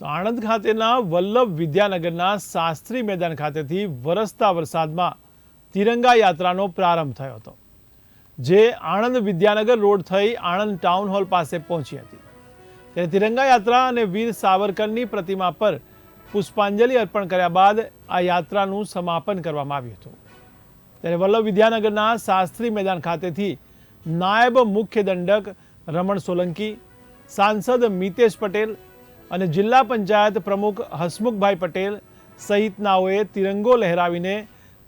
તો આણંદ ખાતેના વલ્લભ વિદ્યાનગરના શાસ્ત્રી મેદાન ખાતેથી વરસતા વરસાદમાં તિરંગા યાત્રાનો પ્રારંભ થયો હતો, જે આણંદ વિદ્યાનગર રોડ થઈ આણંદ ટાઉન હોલ પાસે પહોંચી હતી. ત્યારે તિરંગા યાત્રા અને વીર સાવરકરની પ્રતિમા પર પુષ્પાંજલિ અર્પણ કર્યા બાદ આ યાત્રાનું સમાપન કરવામાં આવ્યું હતું. ત્યારે વલ્લભ વિદ્યાનગરના શાસ્ત્રી મેદાન ખાતેથી નાયબ મુખ્ય દંડક રમણ સોલંકી, સાંસદ મિતેશ પટેલ અને જિલ્લા પંચાયત પ્રમુખ હસમુખભાઈ પટેલ સહિતનાઓએ તિરંગો લહેરાવીને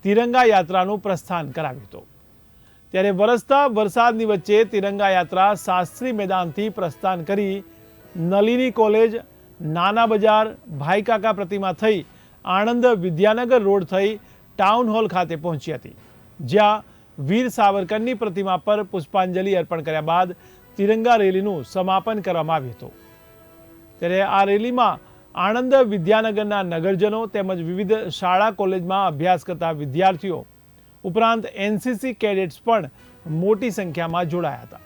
તિરંગા યાત્રાનું પ્રસ્થાન કરાવ્યું હતું. ત્યારે વરસતા વરસાદની વચ્ચે તિરંગા યાત્રા શાસ્ત્રી મેદાનથી પ્રસ્થાન કરી નલિની કોલેજ, નાના બજાર ભાઈકાકા પ્રતિમા થઈ આણંદ વિદ્યાનગર રોડ થઈ ટાઉન હોલ ખાતે પહોંચી હતી. જ્યાં વીર સાવરકરની પ્રતિમા પર પુષ્પાંજલિ અર્પણ કર્યા બાદ તિરંગા રેલીનું સમાપન કરવામાં આવ્યું હતું. ત્યારે આ રેલીમાં આણંદ વિદ્યાનગરના નગરજનો તેમજ વિવિધ શાળા કોલેજમાં અભ્યાસ કરતા વિદ્યાર્થીઓ, ઉપરાંત એનસીસી કેડેટ્સ પણ મોટી સંખ્યામાં જોડાયા હતા.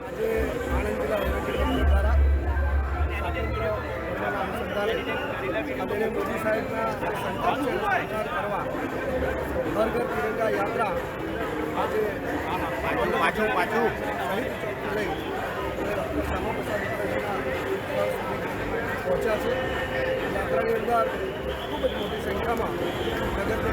આજે પહોંચ્યા છે. યાત્રાની અંદર ખૂબ જ મોટી સંખ્યામાં નગરજનો